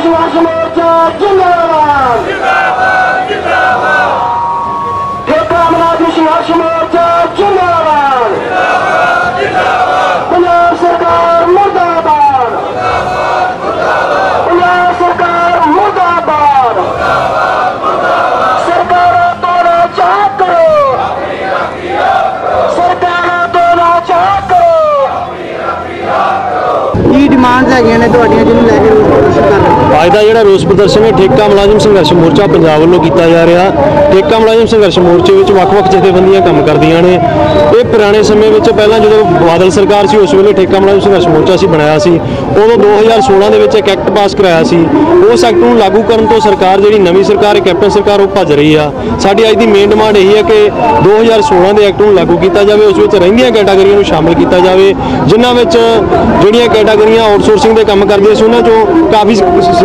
ਜਿੰਦਾਬਾਦ। ਠੇਕਾ ਮੁਲਾਜ਼ਮ ਸੰਘਰਸ਼ ਮੋਰਚਾ ਜਿੰਦਾਬਾਦ। ਪੰਜਾਬ ਸਰਕਾਰ ਮੁਰਦਾਬਾਦ। ਪੰਜਾਬ ਸਰਕਾਰ ਮੁਰਦਾਬਾਦ। ਸਰਕਾਰਾਂ ਤੋਂ ਨਾ ਚਾਹ ਕਰੋ। ਸਰਕਾਰਾਂ ਤੋਂ ਨਾ ਚਾਹ ਕਰੋ। ਕੀ ਡਿਮਾਂਡਸ ਹੈਗੀਆਂ ਨੇ ਤੁਹਾਡੀਆਂ ਜਿਹਨੂੰ ਲੈ ਕੇ ਰੋਸ ਪ੍ਰਦਰਸ਼ਨ ਕਰ ਰਹੇ ਹੋ ਅੱਜ ਦਾ ਜਿਹੜਾ ਰੋਸ ਪ੍ਰਦਰਸ਼ਨ ਹੈ, ਠੇਕਾ ਮੁਲਾਜ਼ਮ ਸੰਘਰਸ਼ ਮੋਰਚਾ ਪੰਜਾਬ ਵੱਲੋਂ ਕੀਤਾ ਜਾ ਰਿਹਾ। ਠੇਕਾ ਮੁਲਾਜ਼ਮ ਸੰਘਰਸ਼ ਮੋਰਚੇ ਵਿੱਚ ਵੱਖ-ਵੱਖ ਜਥੇਬੰਦੀਆਂ ਕੰਮ ਕਰਦੀਆਂ ਨੇ। ਇਹ ਪੁਰਾਣੇ ਸਮੇਂ ਵਿੱਚ ਪਹਿਲਾਂ ਜਦੋਂ ਬਾਦਲ ਸਰਕਾਰ ਸੀ, ਉਸ ਵੇਲੇ ਠੇਕਾ ਮੁਲਾਜ਼ਮ ਸੰਘਰਸ਼ ਮੋਰਚਾ ਸੀ ਬਣਾਇਆ ਸੀ। ਉਦੋਂ 2016 ਦੇ ਵਿੱਚ ਇੱਕ ਐਕਟ ਪਾਸ ਕਰਾਇਆ ਸੀ। ਉਸ ਐਕਟ ਨੂੰ ਲਾਗੂ ਕਰਨ ਤੋਂ ਸਰਕਾਰ ਜਿਹੜੀ ਨਵੀਂ ਸਰਕਾਰ ਹੈ, ਕੈਪਟਨ ਸਰਕਾਰ, ਉਹ ਭੱਜ ਰਹੀ ਆ। ਸਾਡੀ ਅੱਜ ਦੀ ਮੇਨ ਡਿਮਾਂਡ ਇਹੀ ਹੈ ਕਿ 2016 ਦੇ ਐਕਟ ਨੂੰ ਲਾਗੂ ਕੀਤਾ ਜਾਵੇ, ਉਸ ਵਿੱਚ ਰਹਿੰਦੀਆਂ ਕੈਟਾਗਰੀਆਂ ਨੂੰ ਸ਼ਾਮਲ ਕੀਤਾ ਜਾਵੇ, ਜਿਨ੍ਹਾਂ ਵਿੱਚ ਜਿਹੜੀਆਂ ਕੈਟਾਗਰੀਆਂ ਆਊਟਸੋਰਸਿੰਗ ਦੇ ਕੰਮ ਕਰਦੀਆਂ ਸੀ, ਉਹਨਾਂ ਚੋਂ ਕਾਫੀ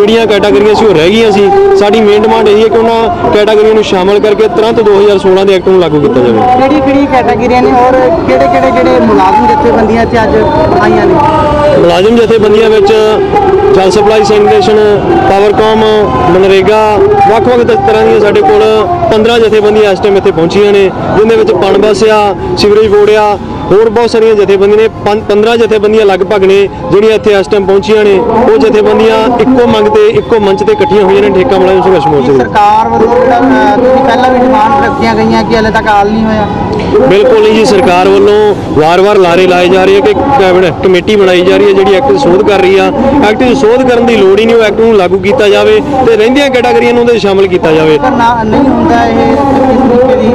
ਜਿਹੜੀਆਂ ਕੈਟਾਗਰੀਆਂ ਸੀ ਉਹ ਰਹਿ ਗਈਆਂ ਸੀ। ਸਾਡੀ ਮੇਨ ਡਿਮਾਂਡ ਇਹੀ ਹੈ ਕਿ ਉਹਨਾਂ ਕੈਟਾਗਰੀਆਂ ਨੂੰ ਸ਼ਾਮਲ ਕਰਕੇ ਤੁਰੰਤ 2016 ਦੇ ਐਕਟ ਨੂੰ ਲਾਗੂ ਕੀਤਾ ਜਾਵੇ। ਕਿਹੜੀ ਕਿਹੜੀ ਕੈਟਾਗਰੀਆਂ ਨੇ ਔਰ ਕਿਹੜੇ ਕਿਹੜੇ ਜਿਹੜੇ ਮੁਲਾਜ਼ਮ ਜਥੇਬੰਦੀਆਂ ਚ ਅੱਜ ਆਈਆਂ ਨੇ? ਮੁਲਾਜ਼ਮ ਜਥੇਬੰਦੀਆਂ ਵਿੱਚ ਜਲ ਸਪਲਾਈ ਸੈਨੀਟੇਸ਼ਨ ਪਾਵਰਕਾਮ ਮਨਰੇਗਾ ਵੱਖ-ਵੱਖ ਤਰ੍ਹਾਂ ਦੀਆਂ ਸਾਡੇ ਕੋਲ 15 ਜਥੇਬੰਦੀਆਂ ਇਸ ਟਾਈਮ ਇੱਥੇ ਪਹੁੰਚੀਆਂ ਨੇ ਜਿਨ੍ਹਾਂ ਵਿੱਚ ਪਣਬਸ ਆ ਸਿਵਰੇਜ ਬੋਰਡ ਆ ਹੋਰ ਬਹੁਤ ਸਾਰੀਆਂ ਜਥੇਬੰਦੀਆਂ ਨੇ। ਪੰ- 15 ਜਥੇਬੰਦੀਆਂ ਲਗਭਗ ਨੇ, ਜਿਹੜੀਆਂ ਇੱਥੇ ਇਸ ਟਾਈਮ ਪਹੁੰਚੀਆਂ ਨੇ। ਉਹ ਜਥੇਬੰਦੀਆਂ ਇੱਕੋ ਮੰਗ ਤੇ, ਇੱਕੋ ਮੰਚ ਤੇ ਇਕੱਠੀਆਂ ਹੋਈਆਂ ਨੇ, ਠੇਕਾ ਮੁਲਾਜ਼ਮ ਸੰਘਰਸ਼ ਮੋਰਚੇ ਦੇ। ਸਰਕਾਰ ਵੱਲੋਂ ਜਿਹੜਾ ਪਹਿਲਾਂ ਵੀ ਡਿਮਾਂਡ ਰੱਖੀਆਂ ਗਈਆਂ ਕਿ ਹਲੇ ਤੱਕ ਹਾਲ ਨਹੀਂ ਹੋਇਆ। ਬਿਲਕੁਲ ਨਹੀਂ ਜੀ ਸਰਕਾਰ ਵੱਲੋਂ ਵਾਰ-ਵਾਰ ਲਾਰੇ ਲਾਏ ਜਾ ਰਹੇ ਆ ਕਿ ਕੈਬਨਿਟ ਕਮੇਟੀ ਬਣਾਈ ਜਾ ਰਹੀ ਹੈ ਜਿਹੜੀ ਐਕਟ ਸੋਧ ਕਰ ਰਹੀ ਆ। ਐਕਟ 'ਚ ਸੋਧ ਕਰਨ ਦੀ ਲੋੜ ਹੀ ਨਹੀਂ ਉਹ ਐਕਟ ਨੂੰ ਲਾਗੂ ਕੀਤਾ ਜਾਵੇ ਤੇ ਰਹਿੰਦੀਆਂ ਕੈਟਾਗਰੀਆਂ ਨੂੰ ਉਹਦੇ ਸ਼ਾਮਲ ਕੀਤਾ ਜਾਵੇ। ਨਹੀਂ ਹੁੰਦਾ ਇਹ ਦੀ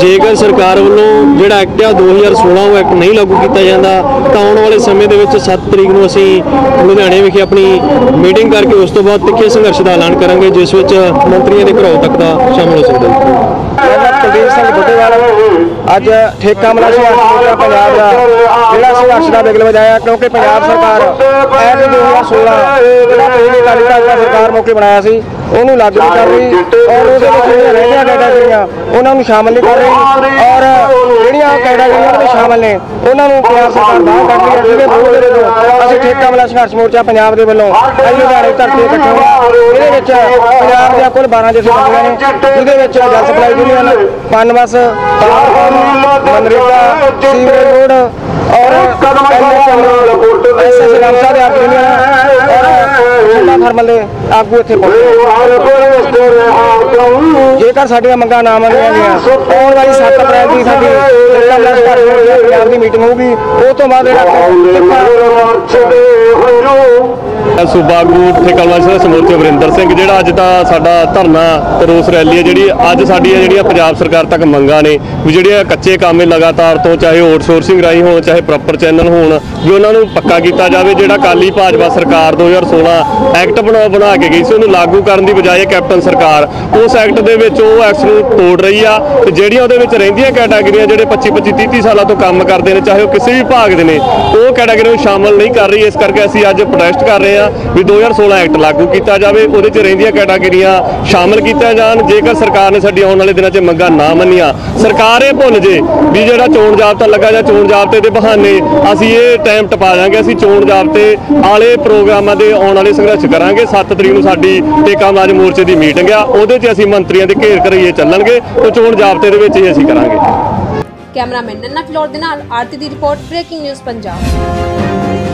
ਜੇਕਰ ਸਰਕਾਰ ਵੱਲੋਂ ਜਿਹੜਾ ਐਕਟ ਆ 2016 ਉਹ ਐਕਟ ਨਹੀਂ ਲਾਗੂ ਕੀਤਾ ਜਾਂਦਾ ਤਾਂ ਆਉਣ ਵਾਲੇ ਸਮੇਂ ਦੇ ਵਿੱਚ 7 ਤਰੀਕ ਨੂੰ ਅਸੀਂ ਲੁਧਿਆਣੇ ਵਿਖੇ ਆਪਣੀ ਮੀਟਿੰਗ ਕਰਕੇ ਉਸ ਤੋਂ ਬਾਅਦ ਤਿੱਖੇ ਸੰਘਰਸ਼ ਦਾ ਐਲਾਨ ਕਰਾਂਗੇ ਜਿਸ ਵਿੱਚ ਮੰਤਰੀਆਂ ਦੇ ਘਰੋਂ ਤੱਕ ਦਾ ਸ਼ਾਮਲ ਹੋ ਸਕਦਾ ਹੈ। ਅੱਜ ਠੇਕਾ ਮੁਲਾਜ਼ਮ ਮੋਰਚਾ ਪੰਜਾਬ ਦਾ ਜਿਹੜਾ ਸੰਘਰਸ਼ ਦਾ ਬਿਗਲ ਵਜਾਇਆ, ਕਿਉਂਕਿ ਪੰਜਾਬ ਸਰਕਾਰ ਐਟ 2016 ਜਿਹੜਾ ਪਿਛਲੀ ਅਕਾਲੀ ਦਲ ਸਰਕਾਰ ਮੌਕੇ ਬਣਾਇਆ ਸੀ। ਉਹਨੂੰ ਲਾਗੂ ਨਹੀਂ ਕਰ ਰਹੀ ਔਰ ਉਹਦੇ ਵਿੱਚ ਜਿਹੜੀਆਂ ਰਹਿੰਦੀਆਂ ਕੈਟਾਗਰੀਆਂ ਉਹਨਾਂ ਨੂੰ ਸ਼ਾਮਲ ਨਹੀਂ ਕਰ ਰਹੀ ਔਰ ਜਿਹੜੀਆਂ ਕੈਟਾਗਰੀਆਂ ਵਿੱਚ ਸ਼ਾਮਲ ਨੇ। ਉਹਨਾਂ ਨੂੰ ਪੰਜਾਬ ਸਰਕਾਰ ਬਾਹਰ ਕੱਢ ਰਹੀ ਹੈ ਜਿਹਦੇ ਵਿਰੋਧ ਦੇ ਵਿੱਚ ਅਸੀਂ ਠੇਕਾ ਮੁਲਾਜ਼ਮ ਸੰਘਰਸ਼ ਮੋਰਚਾ ਪੰਜਾਬ ਦੇ ਵੱਲੋਂ ਅੱਜ ਲੁਧਿਆਣੇ ਧਰਤੀ ਇਕੱਠੇ ਹੋਏ। ਇਹਦੇ ਵਿੱਚ ਪੰਜਾਬ ਦੀਆਂ ਕੁੱਲ 12 ਜਥੇਬੰਦੀਆਂ ਨੇ ਜਿਹਦੇ ਵਿੱਚ ਜਲ supply union Powercom MNREGA sewerage board ਔਰ ਐਸਐਸ ਰਾਮਸਾ ਦੇ ਆਗੂ ਨੇ ਔਰ ਜਿੰਨਾ ਥਰਮਲ ਦੇ ਆਗੂ ਇੱਥੇ ਪਹੁੰਚੇ ਜੇਕਰ ਸਾਡੀਆਂ ਮੰਗਾਂ ਨਾ ਮੰਨੀਆਂ ਗਈਆਂ ਆਉਣ ਵਾਲੀ 7 ਅਪ੍ਰੈਲ ਦੀ ਸਾਡੀ ਪੰਜਾਬ ਦੀ ਮੀਟਿੰਗ ਹੋਊਗੀ। ਉਹ ਤੋਂ ਬਾਅਦ ਜਿਹੜਾ ਸੂਬਾ ਆਗੂ ਠੇਕਾ ਮੁਲਾਜ਼ਮ ਸਮੂਰਤੀ ਵਰਿੰਦਰ ਸਿੰਘ, ਜਿਹੜਾ ਅੱਜ ਦਾ ਸਾਡਾ ਧਰਨਾ ਤੇ ਰੋਸ ਰੈਲੀ ਹੈ, ਜਿਹੜੀ ਅੱਜ ਸਾਡੀਆਂ ਜਿਹੜੀਆਂ ਪੰਜਾਬ ਸਰਕਾਰ ਤੱਕ ਮੰਗਾਂ ਨੇ, ਵੀ ਜਿਹੜੀਆਂ ਕੱਚੇ ਕੰਮ ਇਹ ਲਗਾਤਾਰ ਤੋਂ ਚਾਹੇ ਆਊਟਸੋਰਸਿੰਗ ਰਾਹੀਂ ਹੋਣ, ਚਾਹੇ ਪ੍ਰੋਪਰ ਚੈਨਲ ਹੋਣ, ਵੀ ਉਹਨਾਂ ਨੂੰ ਪੱਕਾ ਕੀਤਾ ਜਾਵੇ, ਜਿਹੜਾ ਕਾਲੀ ਭਾਜਪਾ ਸਰਕਾਰ 2016 ਐਕਟ ਬਣਾ ਬਣਾ ਕੇ ਗਈ ਸੀ, ਉਹਨੂੰ ਲਾਗੂ ਕਰਨ ਦੀ ਬਜਾਏ ਕੈਪਟਨ ਸਰਕਾਰ, ਉਸ ਐਕਟ ਦੇ ਵਿੱਚ ਉਹ ਐਕਟ ਨੂੰ ਤੋੜ ਰਹੀ ਆ, ਤੇ ਜਿਹੜੀਆਂ ਉਹਦੇ ਵਿੱਚ ਰਹਿੰਦੀਆਂ ਕੈਟਾਗਰੀਆਂ ਜਿਹੜੇ 25 25 30 ਸਾਲਾਂ ਤੋਂ ਕੰਮ ਕਰਦੇ ਨੇ, ਚਾਹੇ ਉਹ ਕਿਸੇ ਵੀ ਭਾਗ ਦੇ ਨੇ, ਉਹ ਕੈਟਾਗਰੀ ਨੂੰ ਸ਼ਾਮਲ ਨਹੀਂ ਕਰ ਰਹੀ, ਇਸ ਕਰਕੇ ਅਸੀਂ ਅੱਜ ਪ੍ਰੋਟੈਸਟ ਕਰ ਰਹੇ ਹਾਂ ਵੀ 2016 ਐਕਟ ਲਾਗੂ ਕੀਤਾ ਜਾਵੇ, ਉਹਦੇ 'ਚ ਰਹਿੰਦੀਆਂ ਕੈਟਾਗਰੀਆਂ ਸ਼ਾਮਲ ਕੀਤੀਆਂ ਜਾਣ। ਜੇਕਰ ਸਰਕਾਰ ਨੇ ਸਾਡੀ ਆਉਣ ਵਾਲੇ ਦਿਨਾਂ 'ਚ ਮੰਗਾਂ ਨਾ ਮੰਨੀਆਂ, ਸਰਕਾਰ ਇਹ ਭੁੱਲ ਜੇ ਵੀ ਜਿਹੜਾ ਚੋਣ ਜਾਬਤਾ ਲੱਗਾ ਜਾਂ ਚੋਣ ਜਾਬਤੇ ਦੇ ਬਹਾਨੇ, ਅਸੀਂ ਇਹ ਟਾਈਮ ਟਪਾ ਦਾਂਗੇ ਅਸੀਂ ਚੋਣ ਜਾਬਤੇ ਆਲੇ ਪ੍ਰੋਗਰਾਮਾਂ ਦੇ ਆਉਣ ਵਾਲੇ ਸੰਘਰਸ਼ ਕਰਾਂਗੇ। 7 ਤਰੀਕ ਨੂੰ ਸਾਡੀ ਟੇਕਾ ਮਾਜ ਮੋਰਚੇ ਦੀ ਮੀਟਿੰਗ ਆ, ਉਹਦੇ 'ਚ ਅਸੀਂ ਮੰਤਰੀਆਂ ਦੇ ਘੇਰ ਘਰਈਏ ਚੱਲਣਗੇ ਉਹ ਚੋਣ ਜਾਬਤੇ ਦੇ ਵਿੱਚ ਹੀ ਅਸੀਂ ਕਰਾਂਗੇ। ਕੈਮਰਾਮੈਨ ਨੰਨਾ ਫਲੋਰ ਦੇ ਨਾਲ ਆਰਤੀ ਦੀ ਰਿਪੋਰਟ, ਬ੍ਰੇਕਿੰਗ ਨਿਊਜ਼ ਪੰਜਾਬ।